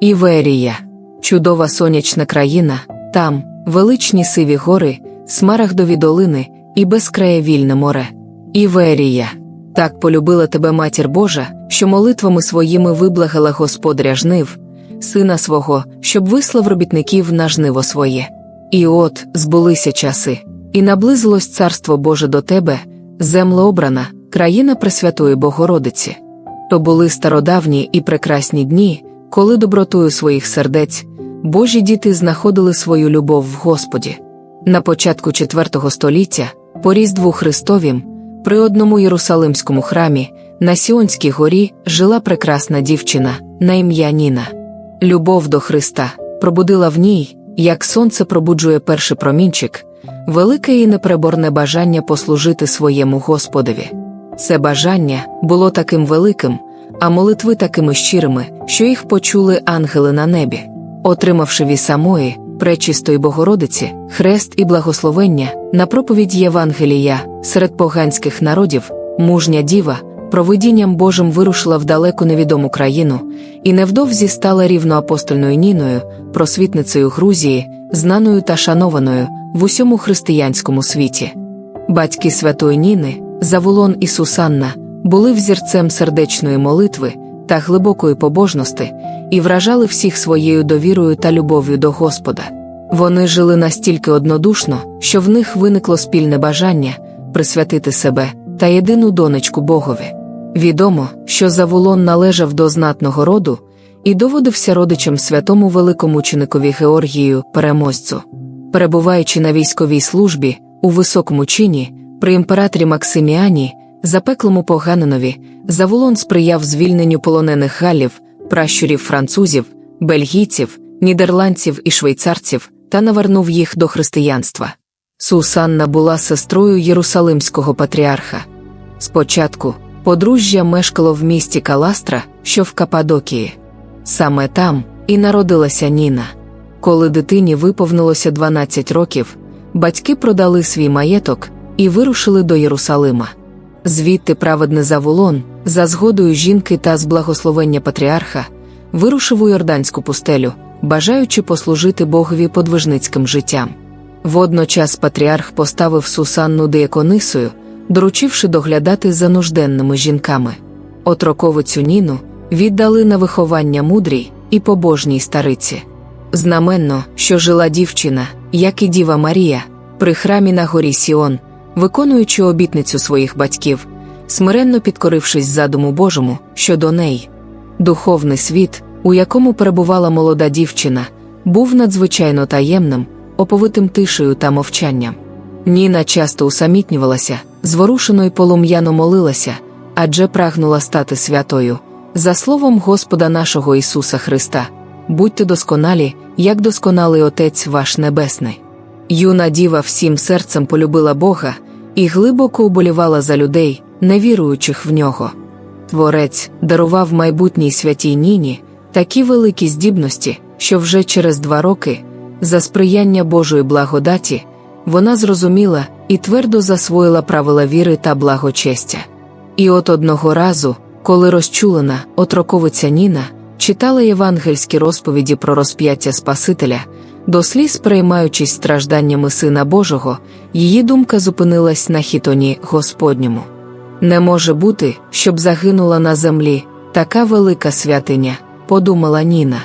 Іверія, чудова сонячна країна, там величні сиві гори, смарагдові долини і безкрає вільне море. Іверія, так полюбила тебе матір Божа, що молитвами своїми виблагала господаря жнив, сина свого, щоб вислав робітників на жниво своє. І от збулися часи, і наблизилось царство Боже до тебе, земле обрана, країна Пресвятої Богородиці. То були стародавні і прекрасні дні, коли добротою своїх сердець Божі діти знаходили свою любов в Господі. На початку IV століття, по Різдву Христовім, при одному Єрусалимському храмі, на Сіонській горі, жила прекрасна дівчина на ім'я Ніна. Любов до Христа пробудила в ній, як сонце пробуджує перший промінчик, велике і непереборне бажання послужити своєму Господові. Це бажання було таким великим, а молитви такими щирими, що їх почули ангели на небі. Отримавши від самої, пречистої Богородиці, хрест і благословення на проповідь Євангелія серед поганських народів, мужня діва, провидінням Божим вирушила в далеку невідому країну і невдовзі стала рівноапостольною Ніною, просвітницею Грузії, знаною та шанованою в усьому християнському світі. Батьки святої Ніни, Завулон і Сусанна, були взірцем сердечної молитви та глибокої побожності і вражали всіх своєю довірою та любов'ю до Господа. Вони жили настільки однодушно, що в них виникло спільне бажання присвятити себе та єдину донечку Богові. Відомо, що Завулон належав до знатного роду і доводився родичем святому великомученикові Георгію переможцю. Перебуваючи на військовій службі у високому чині, при імператорі Максиміані, запеклому поганинові, Завулон сприяв звільненню полонених галів, пращурів французів, бельгійців, нідерландців і швейцарців та навернув їх до християнства. Сусанна була сестрою Єрусалимського патріарха. Спочатку подружжя мешкало в місті Каластра, що в Кападокії. Саме там і народилася Ніна. Коли дитині виповнилося 12 років, батьки продали свій маєток і вирушили до Єрусалима. Звідти праведний Завулон, за згодою жінки та з благословення патріарха, вирушив у Йорданську пустелю, бажаючи послужити Богові подвижницьким життям. Водночас патріарх поставив Сусанну дияконисою, доручивши доглядати за нужденними жінками. Отроковицю Ніну віддали на виховання мудрій і побожній стариці. Знаменно, що жила дівчина, як і Діва Марія, при храмі на горі Сіон, виконуючи обітницю своїх батьків, смиренно підкорившись задуму Божому щодо неї. Духовний світ, у якому перебувала молода дівчина, був надзвичайно таємним, оповитим тишею та мовчанням. Ніна часто усамітнювалася, зворушено й полум'яно молилася, адже прагнула стати святою, за словом Господа нашого Ісуса Христа. Будьте досконалі, як досконалий Отець ваш Небесний. Юна діва всім серцем полюбила Бога і глибоко уболівала за людей, не віруючих в нього. Творець дарував майбутній святій Ніні такі великі здібності, що вже через два роки, за сприяння Божої благодаті, вона зрозуміла і твердо засвоїла правила віри та благочестя. І от одного разу, коли розчулена, отроковиця Ніна читала євангельські розповіді про розп'яття Спасителя, до сліз переймаючись стражданнями Сина Божого, її думка зупинилась на хітоні Господньому. Не може бути, щоб загинула на землі така велика святиня, подумала Ніна.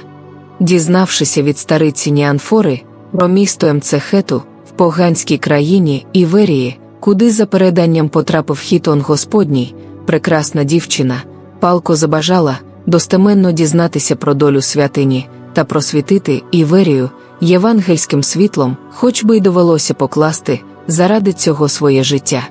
Дізнавшися від стариці Ніанфори про місто Мцехету в поганській країні Іверії, куди за переданням потрапив хітон Господній, прекрасна дівчина, палко забажала достеменно дізнатися про долю святині та просвітити Іверію євангельським світлом, хоч би й довелося покласти заради цього своє життя.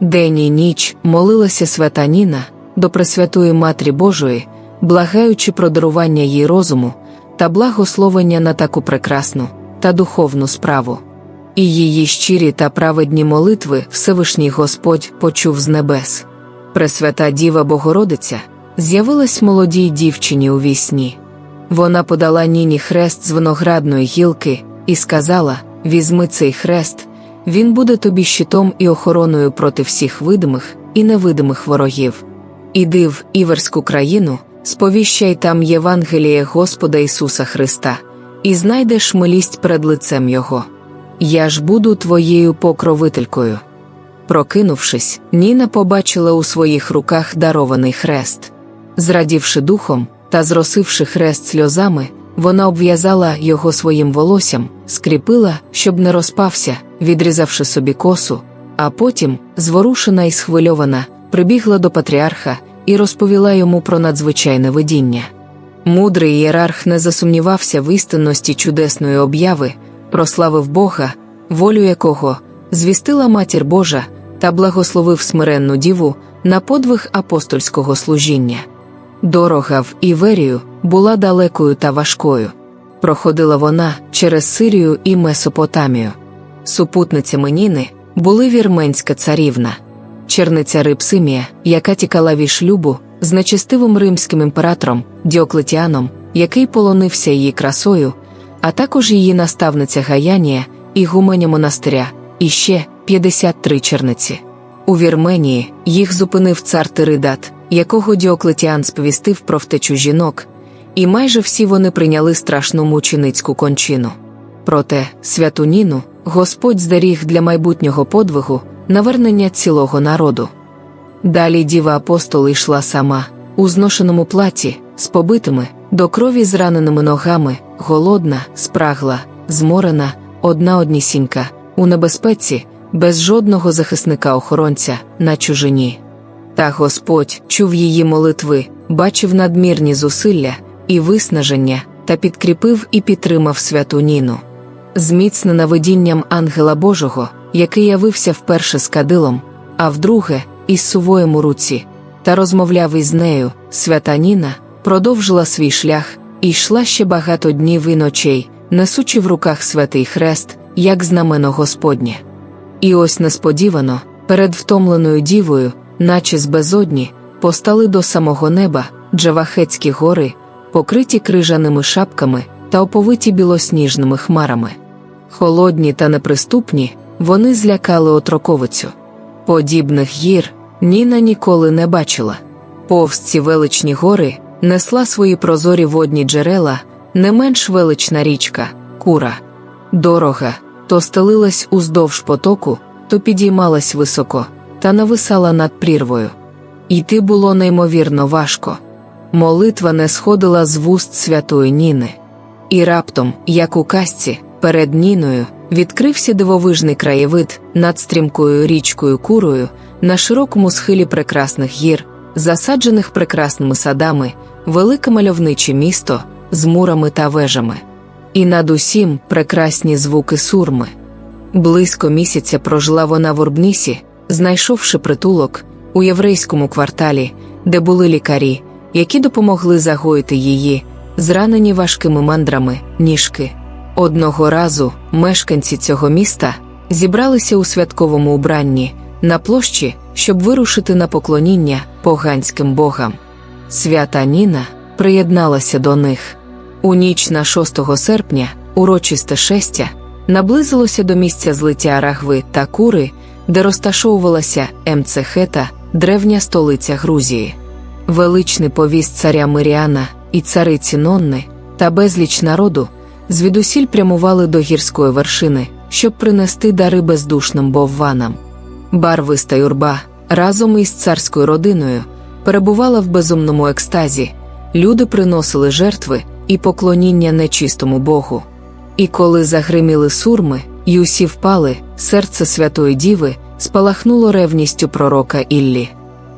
День і ніч молилася свята Ніна до Пресвятої Матрі Божої, благаючи про дарування їй розуму та благословення на таку прекрасну та духовну справу. І її щирі та праведні молитви Всевишній Господь почув з небес. Пресвята Діва Богородиця з'явилась молодій дівчині у вісні. Вона подала Ніні хрест з виноградної гілки і сказала: Візьми цей хрест, він буде тобі щитом і охороною проти всіх видимих і невидимих ворогів. Іди в Іверську країну, сповіщай там Євангеліє Господа Ісуса Христа, і знайдеш милість перед лицем Його. Я ж буду твоєю покровителькою. Прокинувшись, Ніна побачила у своїх руках дарований хрест. Зрадівши духом та зросивши хрест сльозами, вона обв'язала його своїм волоссям, скріпила, щоб не розпався, відрізавши собі косу, а потім, зворушена і схвильована, прибігла до патріарха і розповіла йому про надзвичайне видіння. Мудрий ієрарх не засумнівався в істинності чудесної обяви, прославив Бога, волю якого звістила Матір Божа та благословив смиренну діву на подвиг апостольського служіння. Дорога в Іверію була далекою та важкою. Проходила вона через Сирію і Месопотамію. Супутницями Ніни були вірменська царівна, черниця Рипсимія, яка тікала від шлюбу з нечестивим римським імператором Діоклетіаном, який полонився її красою, а також її наставниця Гаянія і гуменя монастиря, і ще 53 черниці. У Вірменії їх зупинив цар Тиридат, якого Діоклетіан сповістив про втечу жінок, і майже всі вони прийняли страшну мученицьку кончину. Проте, святу Ніну, Господь здаріг для майбутнього подвигу навернення цілого народу. Далі діва апостол йшла сама, у зношеному платі, з побитими, до крові зраненими ногами, голодна, спрагла, зморена, одна однісінька, у небезпеці, без жодного захисника-охоронця, на чужині. Та Господь чув її молитви, бачив надмірні зусилля і виснаження, та підкріпив і підтримав святу Ніну. Зміцнена видінням ангела Божого, який явився вперше з кадилом, а вдруге із сувоєм у руці, та розмовляв із нею, свята Ніна продовжила свій шлях і йшла ще багато днів і ночей, несучи в руках святий хрест, як знамено Господнє. І ось несподівано, перед втомленою дівою, наче з безодні, постали до самого неба Джавахецькі гори, покриті крижаними шапками та оповиті білосніжними хмарами. Холодні та неприступні, вони злякали отроковицю. Подібних гір Ніна ніколи не бачила. Повз ці величні гори несла свої прозорі водні джерела, не менш велична річка, кура. Дорога то стелилась уздовж потоку, то підіймалась високо, та нависала над прірвою. Йти було неймовірно важко. Молитва не сходила з вуст святої Ніни. І раптом, як у казці, перед Ніною відкрився дивовижний краєвид над стрімкою річкою Курою на широкому схилі прекрасних гір, засаджених прекрасними садами, велике мальовниче місто з мурами та вежами. І над усім прекрасні звуки сурми. Близько місяця прожила вона в Орбнісі, знайшовши притулок у єврейському кварталі, де були лікарі, які допомогли загоїти її, зранені важкими мандрами, ніжки. Одного разу мешканці цього міста зібралися у святковому убранні на площі, щоб вирушити на поклоніння поганським богам. Свята Ніна приєдналася до них. У ніч на 6 серпня, урочисте шестя, наблизилося до місця злиття Рахви та Кури, де розташовувалася Емцехета, древня столиця Грузії. Величний повіст царя Миріана і цариці Нонни та безліч народу звідусіль прямували до гірської вершини, щоб принести дари бездушним бовванам. Барвиста юрба разом із царською родиною перебувала в безумному екстазі, люди приносили жертви і поклоніння нечистому Богу. І коли загриміли сурми, й усі впали, серце Святої Діви спалахнуло ревністю пророка Іллі.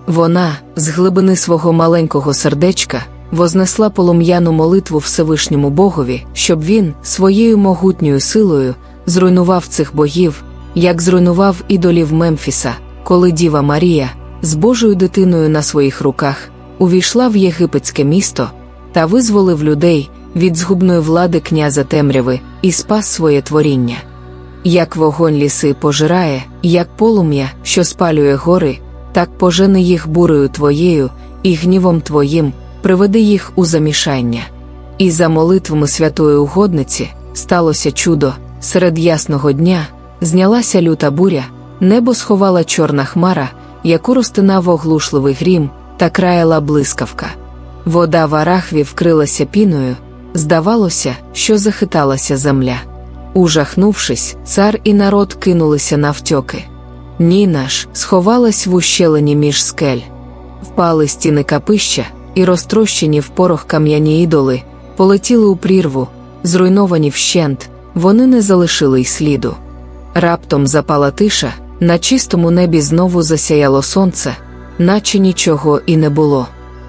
Вона, з глибини свого маленького сердечка, вознесла полум'яну молитву Всевишньому Богові, щоб він своєю могутньою силою зруйнував цих богів, як зруйнував ідолів Мемфіса, коли Діва Марія з Божою дитиною на своїх руках увійшла в єгипетське місто та визволив людей від згубної влади князя темряви і спас своє творіння. Як вогонь ліси пожирає, як полум'я, що спалює гори, так пожени їх бурею твоєю і гнівом твоїм приведи їх у замішання. І за молитвами святої угодниці сталося чудо, серед ясного дня знялася люта буря, небо сховала чорна хмара, яку розтинав оглушливий грім та краяла блискавка. вода в арахві вкрилася піною, здавалося, що захиталася земля. Ужахнувшись, цар і народ кинулися навтьоки. Ніна ж сховалась в ущелині між скель. Впали стіни капища, і розтрощені в порох кам'яні ідоли, полетіли у прірву, зруйновані вщент, вони не залишили й сліду. Раптом запала тиша, на чистому небі знову засяяло сонце, наче нічого і не було.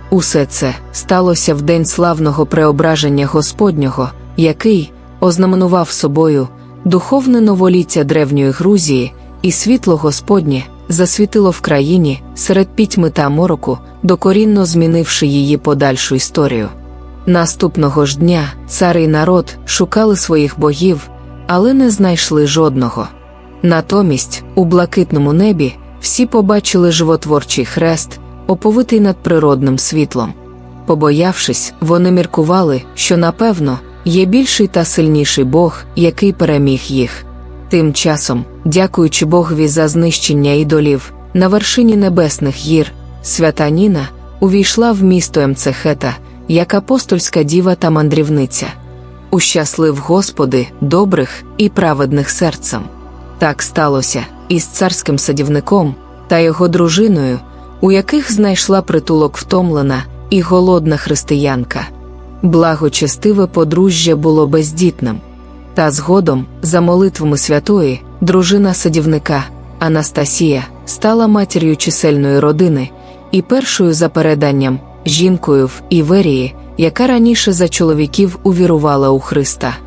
Усе це сталося в день славного преображення Господнього, який ознаменував собою духовне новоліття древньої Грузії, і світло Господнє засвітило в країні серед пітьми та мороку, докорінно змінивши її подальшу історію. Наступного ж дня цар і народ шукали своїх богів, але не знайшли жодного. Натомість, у блакитному небі, всі побачили животворчий хрест, оповитий над природним світлом. Побоявшись, вони міркували, що напевно є більший та сильніший Бог, який переміг їх. Тим часом, дякуючи Богові за знищення ідолів, на вершині небесних гір, свята Ніна увійшла в місто Емцехета, як апостольська діва та мандрівниця. Ущаслив Господи, добрих і праведних серцем. Так сталося із царським садівником та його дружиною, у яких знайшла притулок втомлена і голодна християнка. Благочестиве подружжя було бездітним. Та згодом, за молитвами святої, дружина садівника Анастасія стала матір'ю чисельної родини і першою за переданням жінкою в Іверії, яка раніше за чоловіків увірувала у Христа.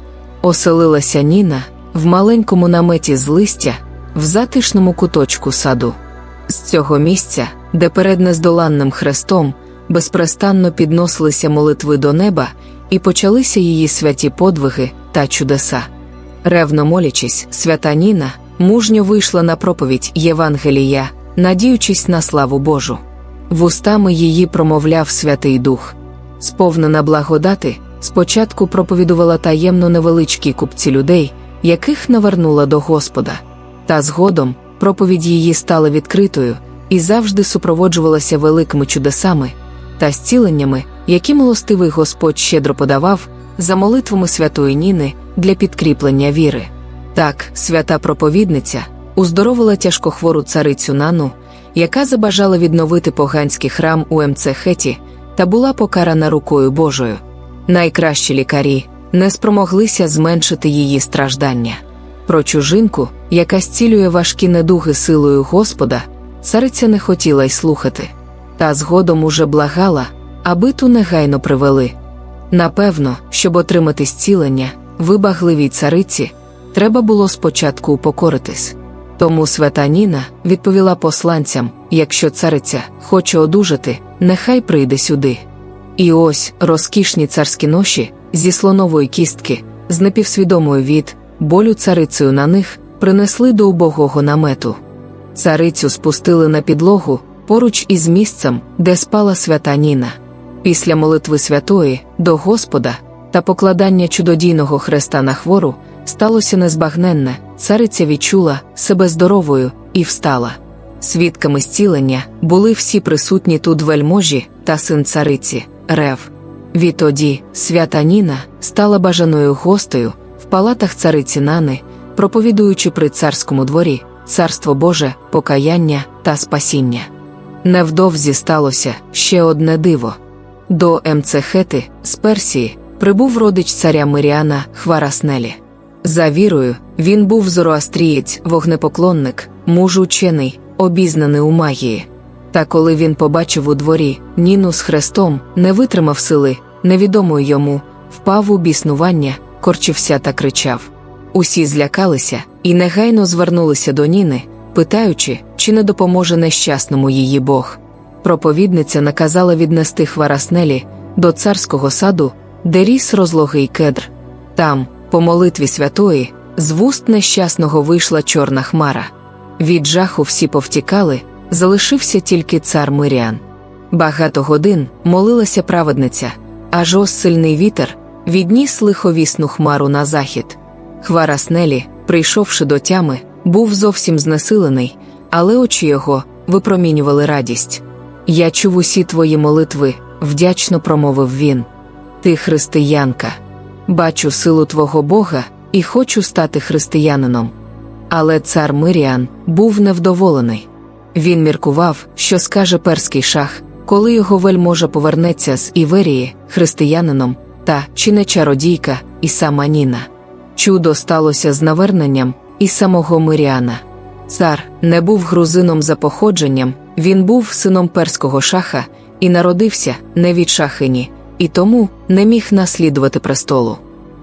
Оселилася Ніна в маленькому наметі з листя, в затишному куточку саду. З цього місця, де перед нездоланним хрестом безпрестанно підносилися молитви до неба, і почалися її святі подвиги та чудеса. Ревно молячись, свята Ніна мужньо вийшла на проповідь Євангелія, надіючись на славу Божу. Вустами її промовляв Святий Дух. Сповнена благодати, спочатку проповідувала таємно невеличкі купці людей, яких навернула до Господа. Та згодом проповідь її стала відкритою і завжди супроводжувалася великими чудесами та зціленнями, які милостивий Господь щедро подавав за молитвами святої Ніни для підкріплення віри. Так, свята проповідниця уздоровила тяжкохвору царицю Нану, яка забажала відновити поганський храм у Емцехеті та була покарана рукою Божою. Найкращі лікарі не спромоглися зменшити її страждання. Про чужинку, яка зцілює важкі недуги силою Господа, цариця не хотіла й слухати, та згодом уже благала, аби ту негайно привели. Напевно, щоб отримати зцілення, вибагливій цариці, треба було спочатку упокоритись. Тому свята Ніна відповіла посланцям: якщо цариця хоче одужати, нехай прийде сюди. І ось розкішні царські ноші зі слонової кістки, з непівсвідомою від болю царицею на них принесли до убогого намету. Царицю спустили на підлогу поруч із місцем, де спала свята Ніна. Після молитви святої до Господа та покладання чудодійного хреста на хвору сталося незбагненне, цариця відчула себе здоровою і встала. Свідками зцілення були всі присутні тут вельможі та син цариці, Рев. Відтоді свята Ніна стала бажаною гостею в палатах цариці Нани, проповідуючи при царському дворі царство Боже, покаяння та спасіння. Невдовзі сталося ще одне диво. До Емцехети з Персії прибув родич царя Миріана Хвараснелі. За вірою, він був зороастрієць, вогнепоклонник, муж учений, обізнаний у магії. Та коли він побачив у дворі Ніну з хрестом, не витримав сили, невідомої йому, впав у біснування, корчився та кричав. Усі злякалися і негайно звернулися до Ніни, питаючи, чи не допоможе нещасному її Бог. Проповідниця наказала віднести хвараснелі до царського саду, де ріс розлогий кедр. Там, по молитві святої, з вуст нещасного вийшла чорна хмара. Від жаху всі повтікали, залишився тільки цар Миріан. Багато годин молилася праведниця, аж ось сильний вітер відніс лиховісну хмару на захід. Хвараснелі, прийшовши до тями, був зовсім знесилений, але очі його випромінювали радість. Я чув усі твої молитви, вдячно промовив він. Ти християнка. Бачу силу твого Бога і хочу стати християнином. Але цар Миріан був невдоволений. Він міркував, що скаже перський шах, коли його вельможа повернеться з Іверії, християнином, та чи не чародійка, і сама Ніна. Чудо сталося з наверненням і самого Миріана. Цар не був грузином за походженням, він був сином перського шаха і народився не від шахині, і тому не міг наслідувати престолу.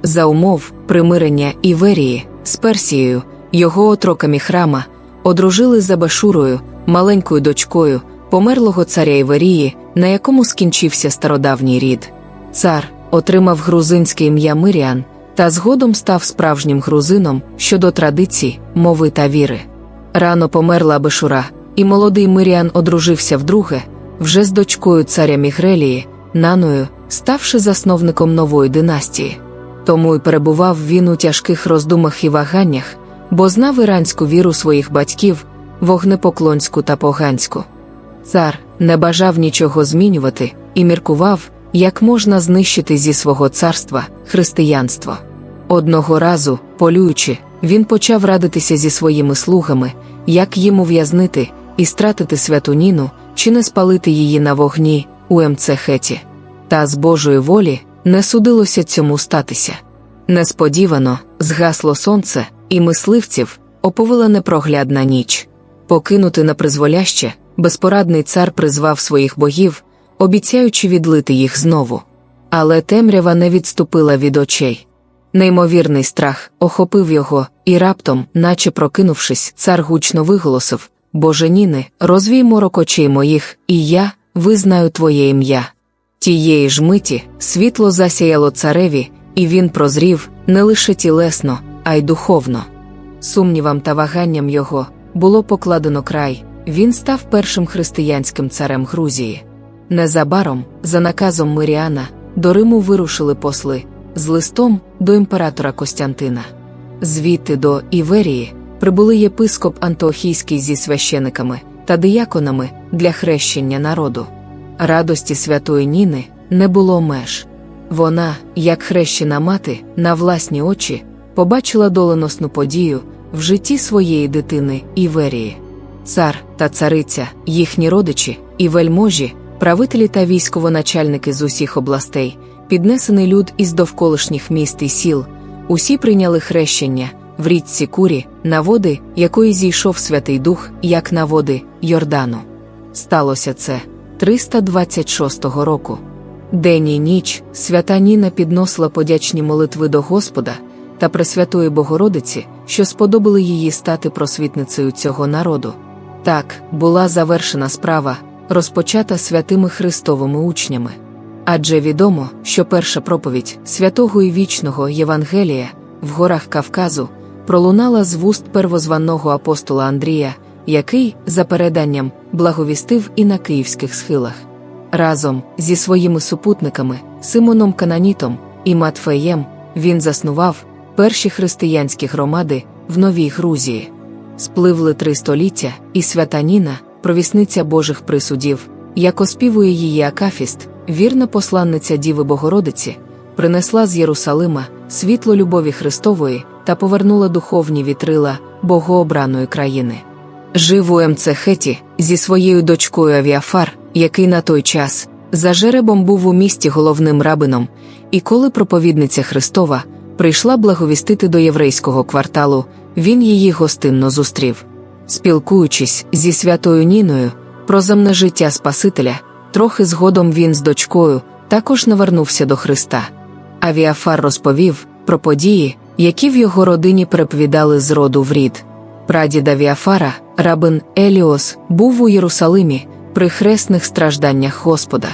За умов примирення Іверії з Персією, його отроками храма, одружили за Башурою, маленькою дочкою, померлого царя Іверії, на якому скінчився стародавній рід. Цар отримав грузинське ім'я Миріан та згодом став справжнім грузином щодо традицій, мови та віри. Рано померла Бешура, і молодий Миріан одружився вдруге, вже з дочкою царя Мігрелії, Наною, ставши засновником нової династії. Тому й перебував він у тяжких роздумах і ваганнях, бо знав іранську віру своїх батьків, вогнепоклонську та поганську. Цар не бажав нічого змінювати і міркував, як можна знищити зі свого царства християнство. Одного разу, полюючи, він почав радитися зі своїми слугами, як їм ув'язнити і стратити святу Ніну, чи не спалити її на вогні у Емцехеті. Та з Божої волі не судилося цьому статися. Несподівано згасло сонце, і мисливців оповила непроглядна ніч. Покинути на призволяще, безпорадний цар призвав своїх богів, обіцяючи відлити їх знову. Але темрява не відступила від очей. Неймовірний страх охопив його, і раптом, наче прокинувшись, цар гучно виголосив Боже Ніни, розвій морок очей моїх, і я визнаю твоє ім'я. Тієї ж миті світло засяяло цареві, і він прозрів не лише тілесно, а й духовно. Сумнівам та ваганням його було покладено край, він став першим християнським царем Грузії. Незабаром, за наказом Миріана, до Риму вирушили посли з листом до імператора Костянтина. Звідти до Іверії прибули єпископ Антиохійський зі священиками та дияконами для хрещення народу. Радості святої Ніни не було меж. Вона, як хрещена мати, на власні очі побачила доленосну подію в житті своєї дитини Іверії. Цар та цариця, їхні родичі і вельможі, правителі та військовоначальники з усіх областей, піднесений люд із довколишніх міст і сіл, усі прийняли хрещення в річці Курі, на води, якої зійшов Святий Дух, як на води Йордану. Сталося це 326 року. День і ніч свята Ніна підносила подячні молитви до Господа та Пресвятої Богородиці, що сподобали її стати просвітницею цього народу. Так була завершена справа, розпочата святими Христовими учнями. Адже відомо, що перша проповідь святого і вічного Євангелія в горах Кавказу пролунала з вуст первозваного апостола Андрія, який, за переданням, благовістив і на київських схилах. Разом зі своїми супутниками, Симоном Кананітом і Матфеєм, він заснував перші християнські громади в Новій Грузії. Спливли три століття, і свята Ніна, провісниця Божих присудів, як оспівує її Акафіст, вірна посланниця Діви Богородиці, принесла з Єрусалима світло любові Христової та повернула духовні вітрила богообраної країни. Жив у Емцехеті зі своєю дочкою Авіафар, який на той час за жеребом був у місті головним рабином, і коли проповідниця Христова прийшла благовістити до єврейського кварталу, він її гостинно зустрів. Спілкуючись зі святою Ніною про земне життя Спасителя, трохи згодом він з дочкою також навернувся до Христа. Авіафар розповів про події, які в його родині переповідали з роду в рід. Прадід Авіафара, рабин Еліос, був у Єрусалимі при хресних стражданнях Господа.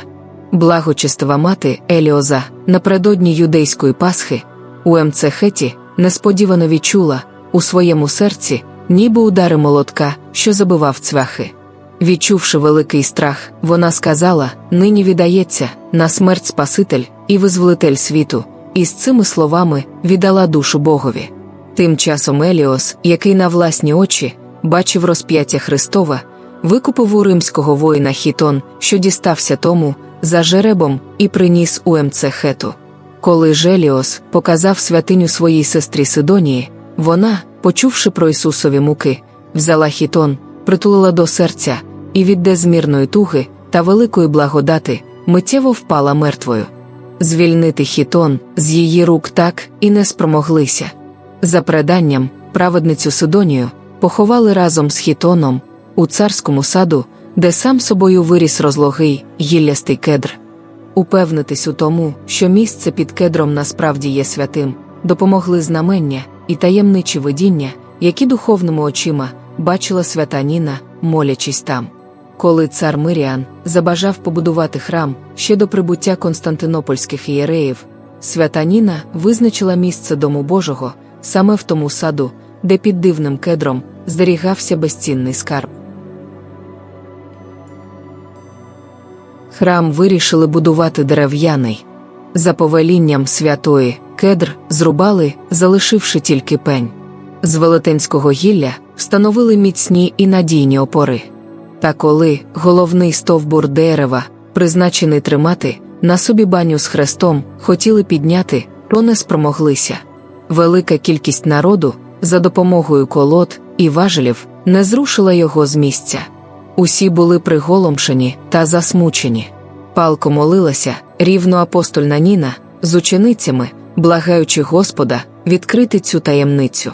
Благочестива мати Еліоза напередодні юдейської Пасхи у Емцехеті несподівано відчула у своєму серці, ніби удари молотка, що забивав цвяхи. Відчувши великий страх, вона сказала: нині віддається на смерть Спаситель і визволитель світу, і з цими словами віддала душу Богові. Тим часом Еліос, який на власні очі бачив розп'яття Христова, викупив у римського воїна хітон, що дістався тому, за жеребом і приніс у Емцехету. Коли Желіос показав святиню своїй сестрі Сидонії, вона, почувши про Ісусові муки, взяла хітон, притулила до серця і від дезмірної туги та великої благодати миттєво впала мертвою. Звільнити хітон з її рук так і не спромоглися. За преданням, праведницю Сидонію поховали разом з хітоном у царському саду, де сам собою виріс розлогий гіллястий кедр. Упевнитись у тому, що місце під кедром насправді є святим, допомогли знамення і таємничі видіння, які духовними очима бачила свята Ніна, молячись там. Коли цар Миріан забажав побудувати храм ще до прибуття константинопольських ієреїв, свята Ніна визначила місце Дому Божого саме в тому саду, де під дивним кедром зберігався безцінний скарб. Храм вирішили будувати дерев'яний. За повелінням святої кедр зрубали, залишивши тільки пень. З велетенського гілля встановили міцні і надійні опори. Та коли головний стовбур дерева, призначений тримати, на собі баню з хрестом, хотіли підняти, то не спромоглися. Велика кількість народу за допомогою колод і важелів не зрушила його з місця. Усі були приголомшені та засмучені. Палко молилася, рівно апостольна Ніна, з ученицями, благаючи Господа, відкрити цю таємницю.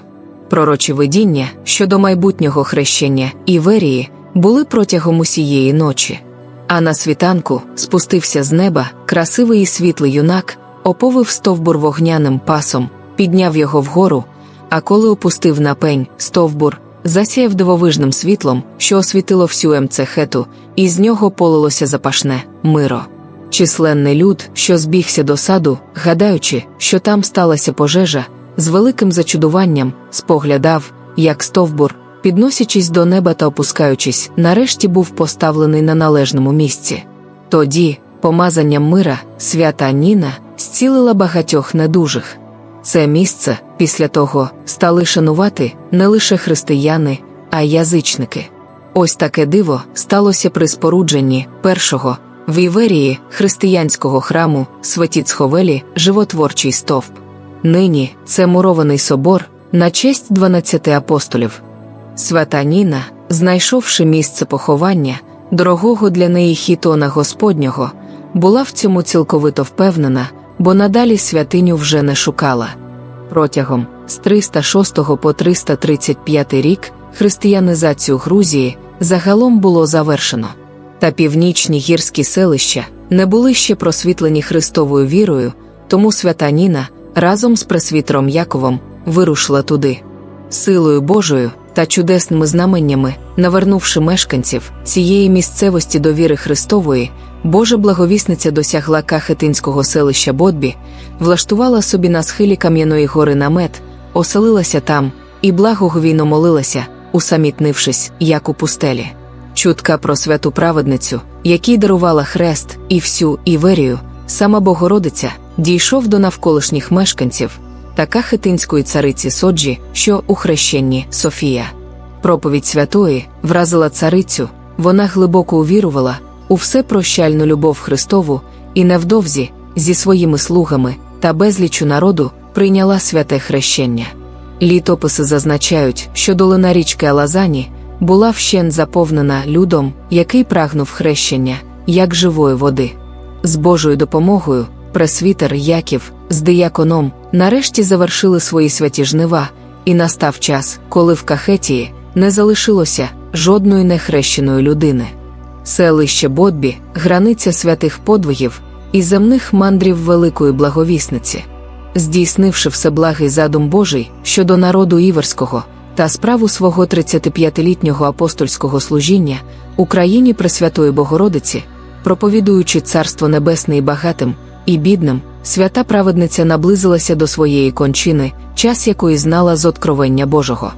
Пророчі видіння щодо майбутнього хрещення Іверії були протягом усієї ночі. А на світанку спустився з неба красивий і світлий юнак, оповив стовбур вогняним пасом, підняв його вгору, а коли опустив на пень стовбур, засяяв дивовижним світлом, що освітило всю емцехету, і з нього полилося запашне миро. Численний люд, що збігся до саду, гадаючи, що там сталася пожежа, з великим зачудуванням споглядав, як стовбур, підносячись до неба та опускаючись, нарешті був поставлений на належному місці. Тоді, помазанням мира, свята Ніна зцілила багатьох недужих. Це місце після того стали шанувати не лише християни, а й язичники. Ось таке диво сталося при спорудженні першого в Іверії християнського храму Святіцховелі животворчий стовп. Нині це мурований собор на честь 12 апостолів. Свята Ніна, знайшовши місце поховання, дорогого для неї хітона Господнього, була в цьому цілковито впевнена, бо надалі святиню вже не шукала. Протягом з 306 по 335 рік християнізацію Грузії загалом було завершено. Та північні гірські селища не були ще просвітлені Христовою вірою, тому свята Ніна разом з пресвітером Яковом вирушила туди. Силою Божою та чудесними знаменнями, навернувши мешканців цієї місцевості до віри Христової, Божа благовісниця досягла кахетинського селища Бодбі, влаштувала собі на схилі Кам'яної гори намет, оселилася там і благоговійно молилася, усамітнившись, як у пустелі. Чутка про святу праведницю, якій дарувала хрест і всю Іверію, сама Богородиця, дійшов до навколишніх мешканців та кахетинської цариці Соджі, що у хрещенні Софія. Проповідь святої вразила царицю, вона глибоко увірувала у всепрощальну любов Христову і невдовзі зі своїми слугами та безлічу народу прийняла святе хрещення. Літописи зазначають, що долина річки Алазані була вщен заповнена людом, який прагнув хрещення, як живої води. З Божою допомогою пресвітер Яків з дияконом нарешті завершили свої святі жнива, і настав час, коли в Кахетії не залишилося жодної нехрещеної людини. Селище Бодбі, границя святих подвигів і земних мандрів великої благовісниці, здійснивши всеблагий задум Божий щодо народу Іверського та справу свого 35-літнього апостольського служіння Україні Пресвятої Богородиці, проповідуючи Царство Небесне і багатим і бідним, свята праведниця наблизилася до своєї кончини, час якої знала з откровення Божого.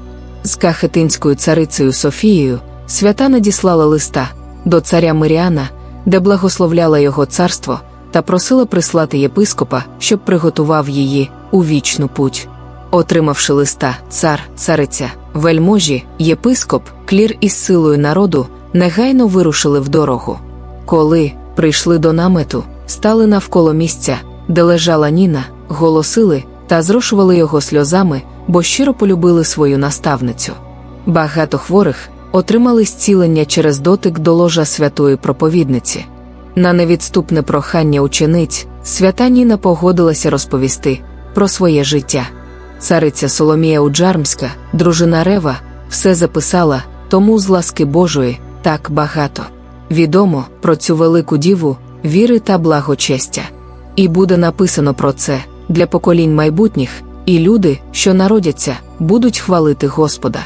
З кахетинською царицею Софією свята надіслала листа до царя Миріана, де благословляла його царство, та просила прислати єпископа, щоб приготував її у вічну путь. Отримавши листа, цар, цариця, вельможі, єпископ, клір із силою народу негайно вирушили в дорогу. Коли, прийшли до намету, стали навколо місця, де лежала Ніна, голосили та зрошували його сльозами, бо щиро полюбили свою наставницю. Багато хворих отримали зцілення через дотик до ложа святої проповідниці. На невідступне прохання учениць свята Ніна погодилася розповісти про своє життя. Цариця Соломія Уджармська, дружина Рева, все записала, тому з ласки Божої так багато. Відомо про цю велику діву, віри та благочестя. І буде написано про це для поколінь майбутніх, і люди, що народяться, будуть хвалити Господа.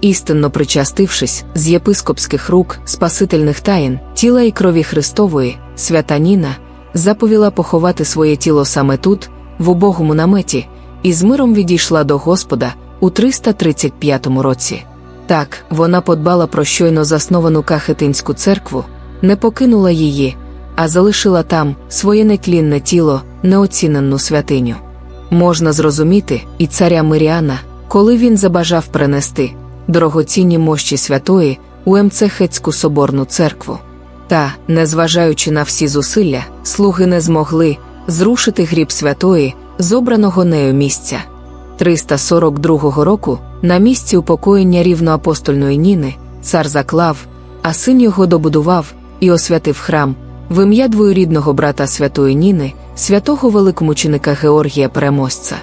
Істинно причастившись з єпископських рук спасительних таїн, тіла і крові Христової, свята Ніна заповіла поховати своє тіло саме тут, в убогому наметі, і з миром відійшла до Господа у 335 році. Так, вона подбала про щойно засновану Кахетинську церкву, не покинула її, а залишила там своє нетлінне тіло, неоціненну святиню. Можна зрозуміти і царя Миріана, коли він забажав принести дорогоцінні мощі святої у Емцехецьку соборну церкву. Та, незважаючи на всі зусилля, слуги не змогли зрушити гріб святої, з обраного нею місця. 342 року на місці упокоєння рівноапостольної Ніни цар заклав, а син його добудував і освятив храм в ім'я двоюрідного брата святої Ніни, святого великомученика Георгія Переможця.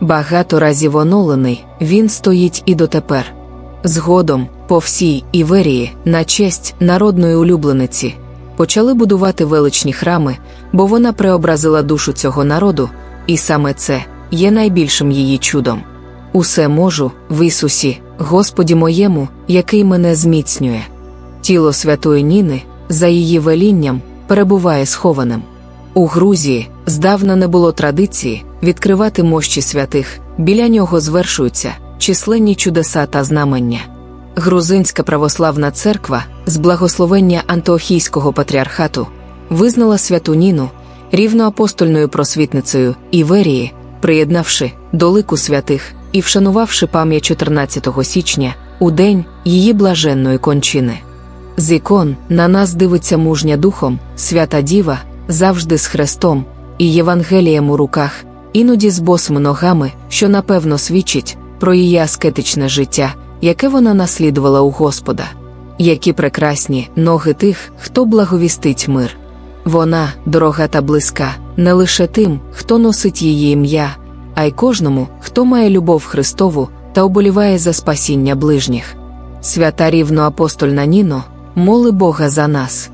Багато разів оновлений, він стоїть і дотепер. Згодом, по всій Іверії, на честь народної улюблениці, почали будувати величні храми, бо вона преобразила душу цього народу, і саме це є найбільшим її чудом. Усе можу в Ісусі, Господі моєму, який мене зміцнює. Тіло святої Ніни, за її велінням, перебуває схованим. У Грузії здавна не було традиції відкривати мощі святих, біля нього звершуються численні чудеса та знамення. Грузинська православна церква з благословення Антиохійського патріархату визнала святу Ніну рівноапостольною просвітницею Іверії, приєднавши до лику святих і вшанувавши пам'ять 14 січня у день її блаженної кончини. З ікон на нас дивиться мужня духом, свята діва, завжди з хрестом, і Євангелієм у руках, іноді з босими ногами, що напевно свідчить про її аскетичне життя, яке вона наслідувала у Господа. Які прекрасні ноги тих, хто благовістить мир. Вона, дорога та близька, не лише тим, хто носить її ім'я, а й кожному, хто має любов Христову та оболіває за спасіння ближніх. Свята рівноапостольна Ніно, моли Бога за нас.